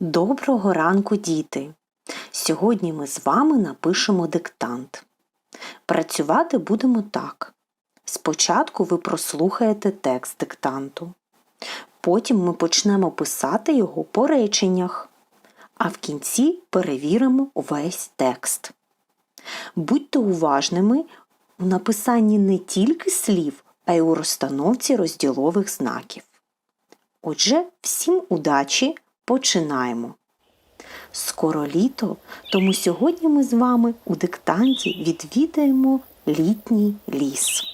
Доброго ранку, діти! Сьогодні ми з вами напишемо диктант. Працювати будемо так. Спочатку ви прослухаєте текст диктанту. Потім ми почнемо писати його по реченнях, а в кінці перевіримо весь текст. Будьте уважними у написанні не тільки слів, а й у розстановці розділових знаків. Отже, всім удачі! Починаємо. Скоро літо, тому сьогодні ми з вами у диктанті відвідаємо літній ліс.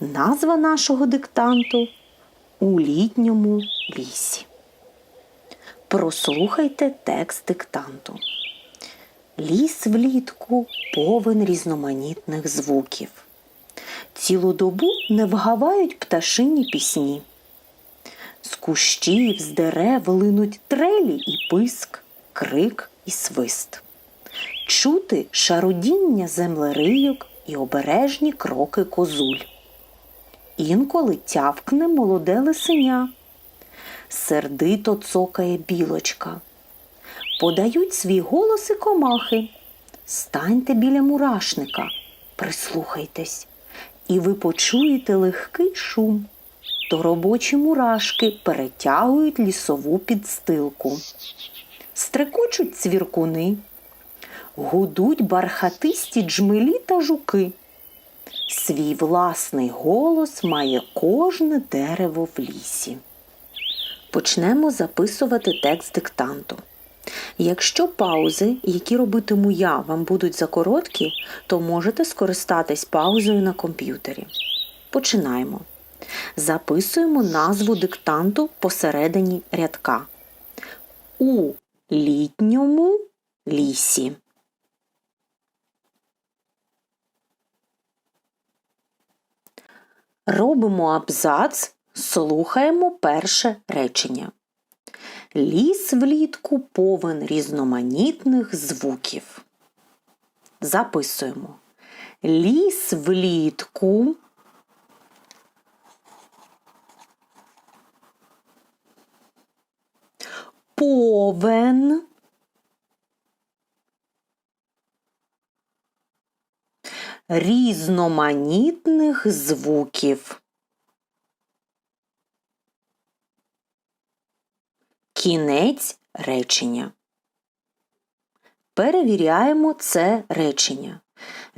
Назва нашого диктанту у літньому лісі. Прослухайте текст диктанту. Ліс влітку повен різноманітних звуків. Цілу добу не вгавають пташині пісні. З кущів, з дерев линуть трелі і писк, крик і свист. Чути шарудіння землерийок і обережні кроки козуль. Інколи тявкне молоде лисеня, сердито цокає білочка. Подають свій голос і комахи. Станьте біля мурашника, прислухайтесь, і ви почуєте легкий шум то робочі мурашки перетягують лісову підстилку. Стрекочуть цвіркуни, гудуть бархатисті джмелі та жуки. Свій власний голос має кожне дерево в лісі. Почнемо записувати текст диктанту. Якщо паузи, які робитиму я, вам будуть закороткі, то можете скористатись паузою на комп'ютері. Починаємо. Записуємо назву диктанту посередині рядка. У літньому лісі. Робимо абзац, слухаємо перше речення. Ліс влітку повен різноманітних звуків. Записуємо. Ліс влітку повен різноманітних звуків. Кінець речення. Перевіряємо це речення.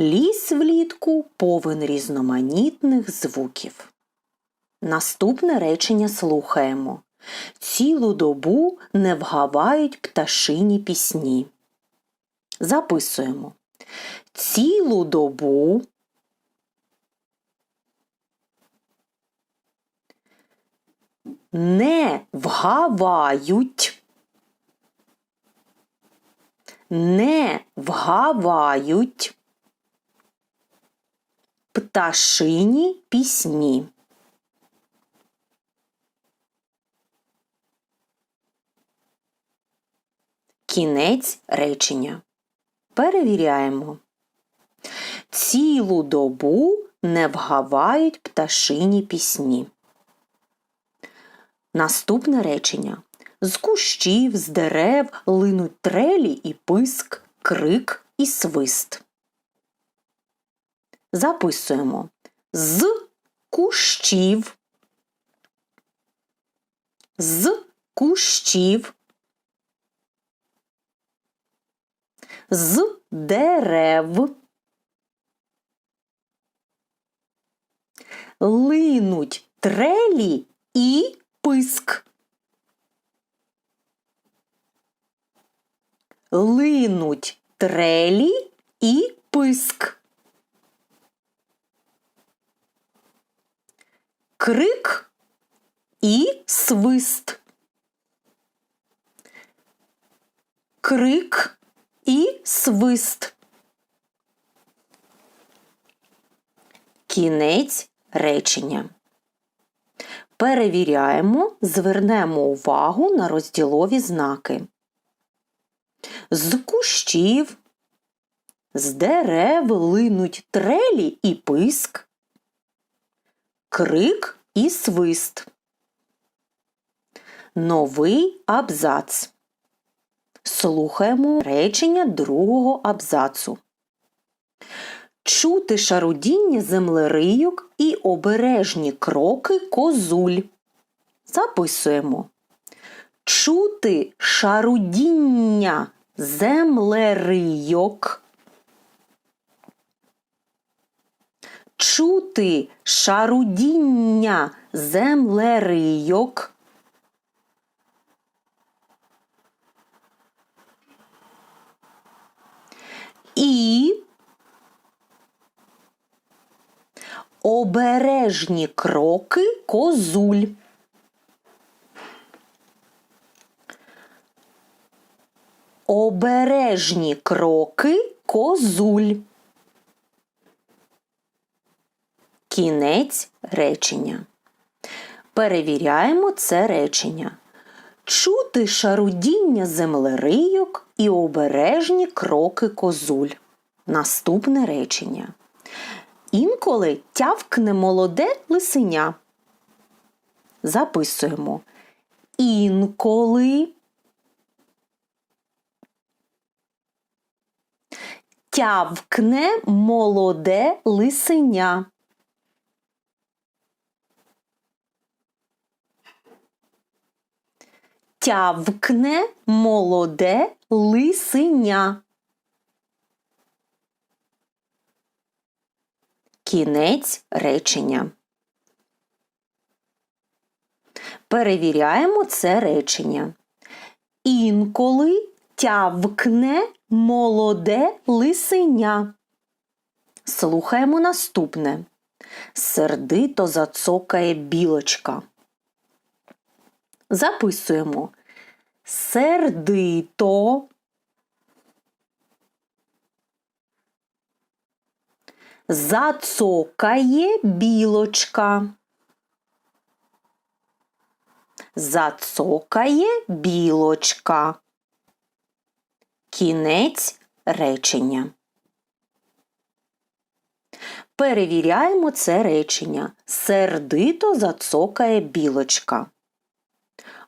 Ліс влітку повен різноманітних звуків. Наступне речення слухаємо. Цілу добу не вгавають пташині пісні. Записуємо. Цілу добу не вгавають, не вгавають пташині пісні. Кінець речення. Перевіряємо. Цілу добу не вгавають пташині пісні. Наступне речення. З кущів, з дерев линуть трелі і писк, крик і свист. Записуємо з кущів. З кущів з дерев. Линуть трелі і писк. Линуть трелі і писк. Крик і свист. Крик і свист. Кінець речення. Перевіряємо, звернемо увагу на розділові знаки. З кущів, з дерев линуть трелі і писк, крик і свист. Новий абзац. Слухаємо речення другого абзацу. Чути шарудіння землерийок і обережні кроки козуль. Записуємо. Чути шарудіння землерийок. Чути шарудіння землерийок. І обережні кроки козуль. Обережні кроки козуль. Кінець речення. Перевіряємо це речення. Чути шарудіння землерийок і обережні кроки козуль. Наступне речення. Інколи тявкне молоде лисеня. Записуємо. Інколи тявкне молоде лисеня. Тявкне молоде лисеня. Кінець речення. Перевіряємо це речення. Інколи тявкне молоде лисеня. Слухаємо наступне. Сердито зацокає білочка. Записуємо. Сердито. Зацокає білочка. Зацокає білочка. Кінець речення. Перевіряємо це речення. Сердито зацокає білочка.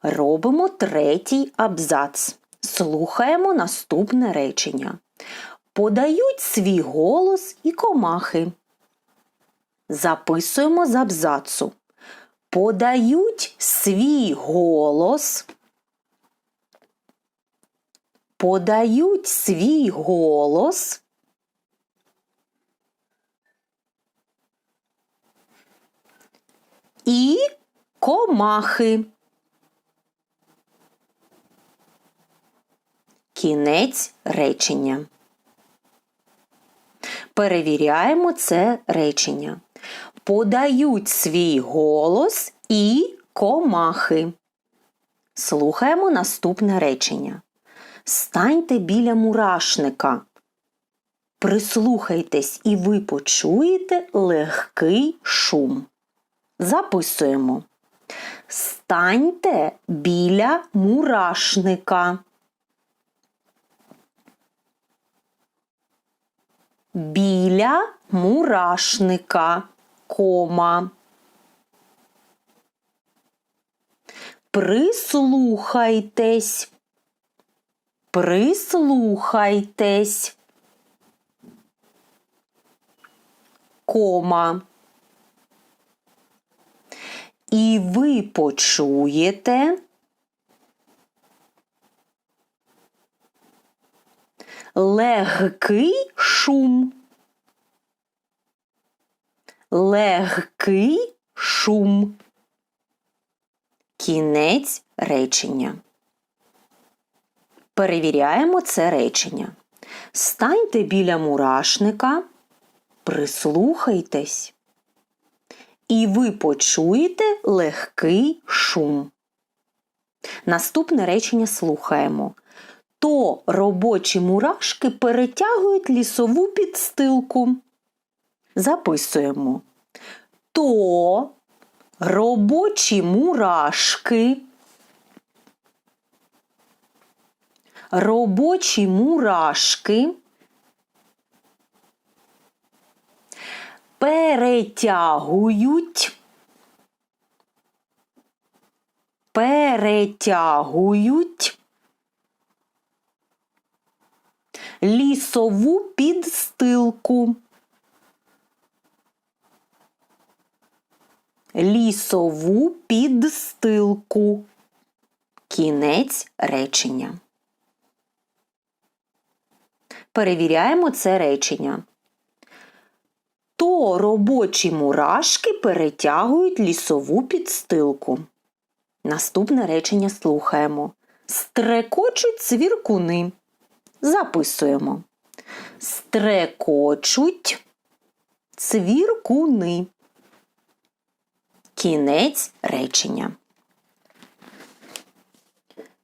Робимо третій абзац. Слухаємо наступне речення. Подають свій голос і комахи. Записуємо з абзацу. Подають свій голос. Подають свій голос. І комахи. Кінець речення. Перевіряємо це речення. Подають свій голос і комахи. Слухаємо наступне речення. Станьте біля мурашника. Прислухайтесь, і ви почуєте легкий шум. Записуємо. Станьте біля мурашника. Біля мурашника, кома. Прислухайтесь. Прислухайтесь. Кома. І ви почуєте легкий шум. Легкий шум. Кінець речення. Перевіряємо це речення. Станьте біля мурашника, прислухайтесь. І ви почуєте легкий шум. Наступне речення слухаємо. То робочі мурашки перетягують лісову підстилку. Записуємо. То робочі мурашки. Робочі мурашки перетягують, перетягують лісову підстилку. Лісову підстилку. Кінець речення. Перевіряємо це речення. То робочі мурашки перетягують лісову підстилку. Наступне речення слухаємо. Стрекочуть цвіркуни. Записуємо. Стрекочуть цвіркуни. Кінець речення.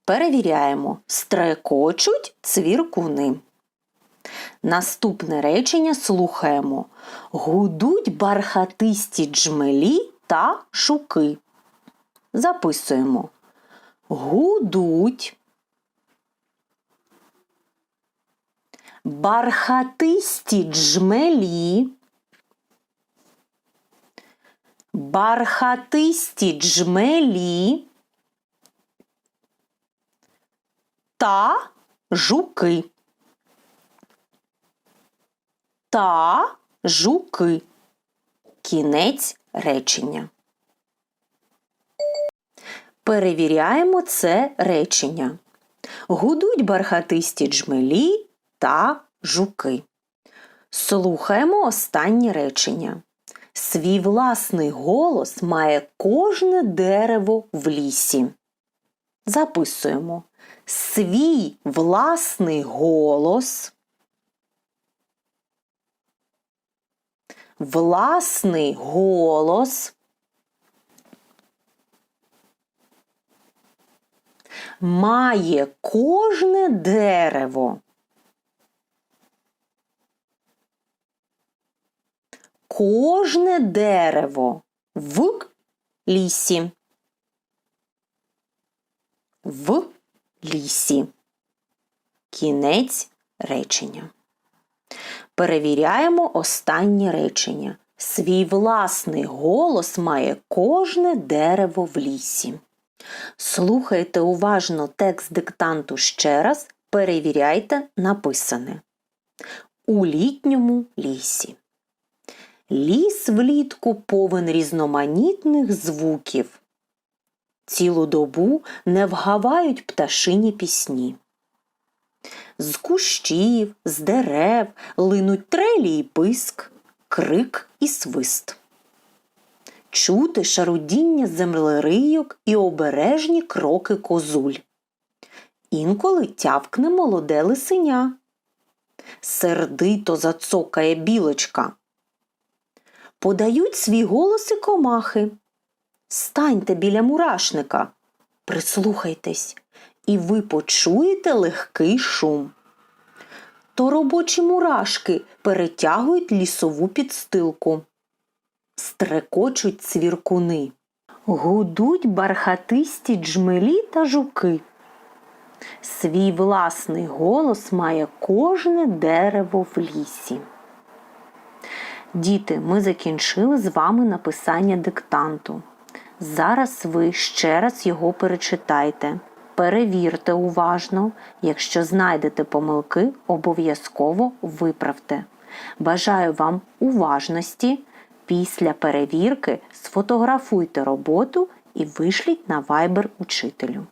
Перевіряємо. Стрекочуть цвіркуни. Наступне речення слухаємо. Гудуть бархатисті джмелі та шуки. Записуємо. Гудуть. Бархатисті джмелі. Бархатисті джмелі та жуки. Та жуки. Кінець речення. Перевіряємо це речення. Гудуть бархатисті джмелі та жуки. Слухаємо останнє речення. Свій власний голос має кожне дерево в лісі. Записуємо. Свій власний голос. Власний голос має кожне дерево. Кожне дерево в лісі. В лісі. Кінець речення. Перевіряємо останнє речення. Свій власний голос має кожне дерево в лісі. Слухайте уважно текст диктанту ще раз, перевіряйте написане. У літньому лісі. Ліс влітку повен різноманітних звуків. Цілу добу не вгавають пташині пісні. З кущів, з дерев линуть трелі й писк, крик і свист. Чути шарудіння землерийок і обережні кроки козуль. Інколи тявкне молоде лисеня. Сердито зацокає білочка. Подають свій голоси комахи. Станьте біля мурашника, прислухайтесь, і ви почуєте легкий шум. То робочі мурашки перетягують лісову підстилку. Стрекочуть цвіркуни, гудуть бархатисті джмелі та жуки. Свій власний голос має кожне дерево в лісі. Діти, ми закінчили з вами написання диктанту. Зараз ви ще раз його перечитайте. Перевірте уважно, якщо знайдете помилки, обов'язково виправте. Бажаю вам уважності. Після перевірки сфотографуйте роботу і вишліть на Viber учителю.